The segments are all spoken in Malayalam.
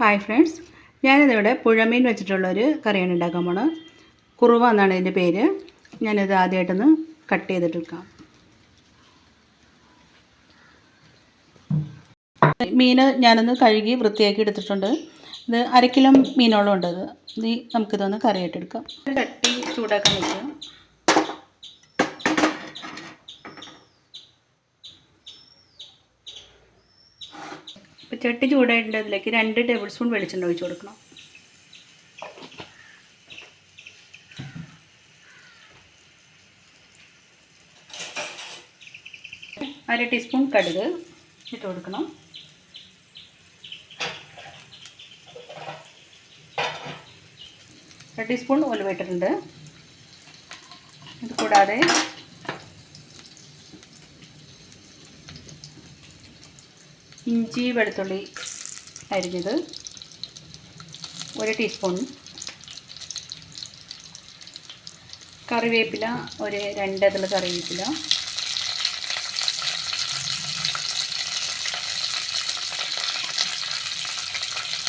ഹായ് ഫ്രണ്ട്സ് ഞാനിതിവിടെ പുഴമീൻ വെച്ചിട്ടുള്ളൊരു കറിയാണ് ഉണ്ടാക്കാൻ പോണത് കുറുവ എന്നാണ് ഇതിന്റെ പേര്. ഞാനിത് ആദ്യമായിട്ടൊന്ന് കട്ട് ചെയ്തിട്ടെടുക്കാം. മീൻ ഞാനൊന്ന് കഴുകി വൃത്തിയാക്കി എടുത്തിട്ടുണ്ട്. ഇത് അരക്കിലോ കിലോ മീനോളം ഉണ്ട് ഇത് നമുക്കിതൊന്ന് കറിയായിട്ടെടുക്കാം. കട്ടി ചൂടാക്കാൻ വയ്ക്കുക ചട്ടി ചൂടായിട്ടുണ്ട്. അതിലേക്ക് രണ്ട് ടേബിൾ സ്പൂൺ വെളിച്ചെണ്ണ ഒഴിച്ച് കൊടുക്കണം. അര ടീസ്പൂൺ കടുക് ഇട്ട് കൊടുക്കണം. അര ടീസ്പൂൺ ഉലുവ ഇട്ടിട്ടുണ്ട്. ഇത് കൂടാതെ ഇഞ്ചി വെളുത്തുള്ളി അരിഞ്ഞത് ഒരു ടീസ്പൂൺ. കറിവേപ്പില ഒരു രണ്ടതിൽ കറിവേപ്പില.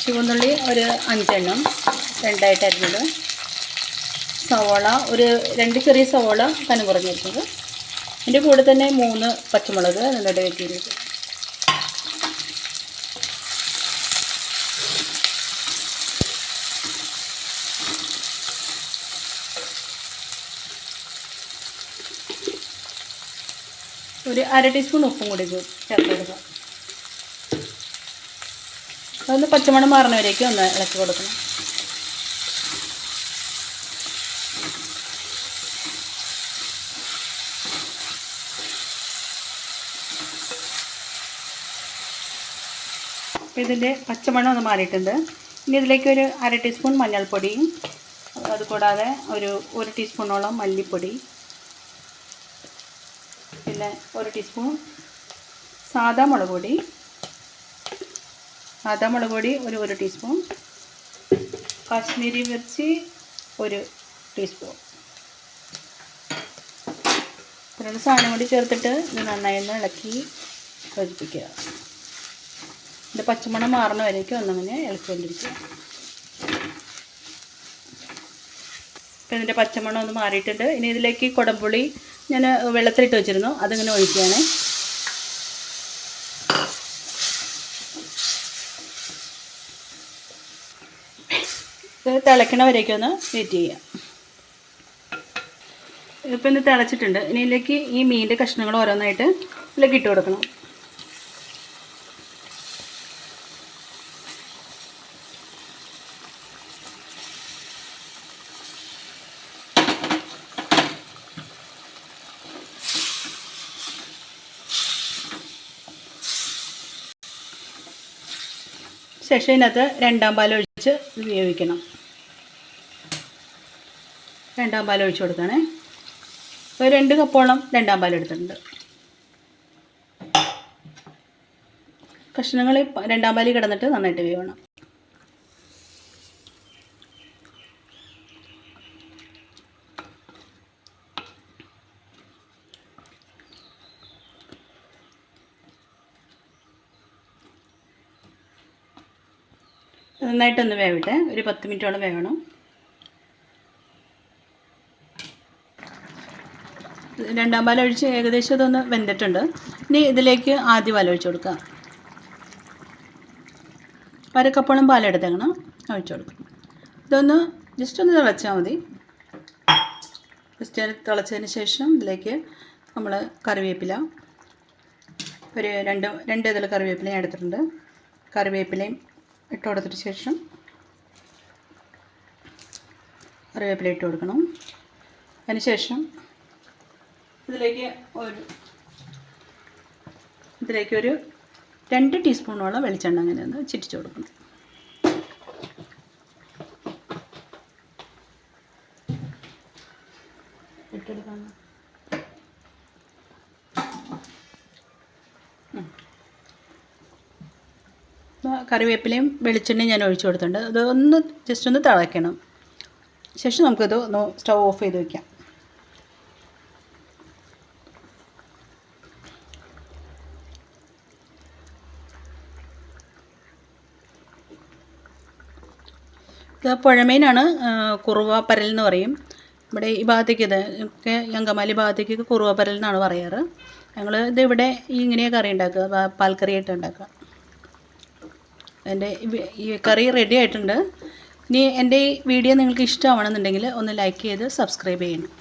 ചുവന്നുള്ളി ഒരു അഞ്ചെണ്ണം രണ്ടായിട്ട് അരിഞ്ഞത്. സവോള ഒരു രണ്ട് ചെറിയ സവോള കനം കുറഞ്ഞിരിക്കുന്നത്. അതിന്റെ കൂടെ തന്നെ മൂന്ന് പച്ചമുളക് അതിന്റെ വെട്ടിയിരിക്കും ഒരു അര ടീസ്പൂൺ ഉപ്പും കൂടി ചേർത്തെടുക്കുക അതൊന്ന് പച്ചമണം മാറുന്നവരേക്ക് ഒന്ന് ഇളക്കി കൊടുക്കണം. അപ്പോൾ ഇതിന്റെ പച്ചമണം ഒന്ന് മാറിയിട്ടുണ്ട്. ഇനി ഇതിലേക്ക് ഒരു അര ടീസ്പൂൺ മഞ്ഞൾപ്പൊടിയും അതുകൂടാതെ ഒരു ഒരു ടീസ്പൂണോളം മല്ലിപ്പൊടി പിന്നെ ഒരു ടീസ്പൂൺ സാദാ മുളക് പൊടി. സാദാ മുളക് പൊടി ഒരു ഒരു ടീസ്പൂൺ കാശ്മീരി മിർച്ചി ഒരു ടീസ്പൂൺ ഇത്രയുള്ള സാധനം കൂടി ചേർത്തിട്ട് ഇത് നന്നായി ഒന്ന് ഇളക്കി യോജിപ്പിക്കുക. ഇത് പച്ചമണം മാറുന്ന വരേക്കും ഒന്നങ്ങനെ ഇളക്കിക്കൊണ്ടിരിക്കുക. ഇപ്പം ഇതിന്റെ പച്ചമണം ഒന്ന് മാറിയിട്ടുണ്ട്. ഇനി ഇതിലേക്ക് കുടംപുളി ഞാൻ വെള്ളത്തിലിട്ട് വെച്ചിരുന്നു. അതിങ്ങനെ ഒഴിക്കുകയാണ്. ഇത് തിളയ്ക്കണ വരേക്കും ഒന്ന് വെയിറ്റ് ചെയ്യാം ഇപ്പം ഇത് തിളച്ചിട്ടുണ്ട് ഇനിയിലേക്ക് ഈ മീനിന്റെ കഷ്ണങ്ങൾ ഓരോന്നായിട്ട് ഇതിലേക്ക് ഇട്ട് കൊടുക്കണം. ശേഷം ഇതിനകത്ത് രണ്ടാം പാൽ ഒഴിച്ച് വേവിക്കണം രണ്ടാം പാൽ ഒഴിച്ച് കൊടുക്കണേ. ഒരു രണ്ട് കപ്പോളം രണ്ടാം പാൽ എടുത്തിട്ടുണ്ട്. കഷ്ണങ്ങൾ രണ്ടാം പാലിൽ കിടന്നിട്ട് നന്നായിട്ട് വേവണം. നന്നായിട്ടൊന്ന് വേവട്ടെ. ഒരു പത്ത് മിനിറ്റോളം വേവണം. രണ്ടാം പാൽ ഒഴിച്ച് ഏകദേശം ഇതൊന്ന് വെന്തിട്ടുണ്ട്. ഇനി ഇതിലേക്ക് ആദ്യ പാൽ ഒഴിച്ചു കൊടുക്കുക. അരക്കപ്പോളം പാലെടുത്തേക്കണം ഒഴിച്ചു കൊടുക്കണം. ഇതൊന്ന് ജസ്റ്റ് ഒന്ന് തിളച്ചാൽ മതി. ജസ്റ്റ് തിളച്ചതിന് ശേഷം ഇതിലേക്ക് നമ്മൾ കറിവേപ്പില. ഒരു രണ്ട് രണ്ട് ഇതിൽ കറിവേപ്പില ഞാൻ എടുത്തിട്ടുണ്ട്. കറിവേപ്പിലയും ഇട്ട് കൊടുത്തിട്ട് ശേഷം കറിവേപ്പില ഇട്ട് കൊടുക്കണം. അതിന് ശേഷം ഇതിലേക്ക് ഒരു ഇതിലേക്ക് ഒരു രണ്ട് ടീസ്പൂണോളം വെളിച്ചെണ്ണ അങ്ങനെ ഒന്ന് ചിറ്റിച്ച് കൊടുക്കണം. ഇട്ടെടുക്കാം. കറിവേപ്പിലയും വെളിച്ചെണ്ണയും ഞാൻ ഒഴിച്ചു കൊടുത്തിട്ടുണ്ട്. അതൊന്ന് ജസ്റ്റ് ഒന്ന് തിളയ്ക്കണം. ശേഷം നമുക്കിത് ഒന്ന് സ്റ്റൗ ഓഫ് ചെയ്ത് വയ്ക്കാം ഇത് പുഴമീനാണ് കുറുവ പരൽ എന്ന് പറയും. ഇവിടെ ഈ ഭാഗത്തേക്ക് ഇത് ഒക്കെ ഈ അങ്കമാലി ഭാഗത്തേക്ക് കുറുവ പരൽ എന്നാണ് പറയാറ്. ഞങ്ങൾ ഇത് ഇവിടെ ഈ ഇങ്ങനെയാണ് കറി ഉണ്ടാക്കുക പാൽക്കറിയായിട്ട് ഉണ്ടാക്കുക. എന്റെ ഈ കറി റെഡി ആയിട്ടുണ്ട്. ഇനി എന്റെ ഈ വീഡിയോ നിങ്ങൾക്ക് ഇഷ്ടമാണെന്നുണ്ടെങ്കിൽ ഒന്ന് ലൈക്ക് ചെയ്ത് സബ്സ്ക്രൈബ് ചെയ്യണം.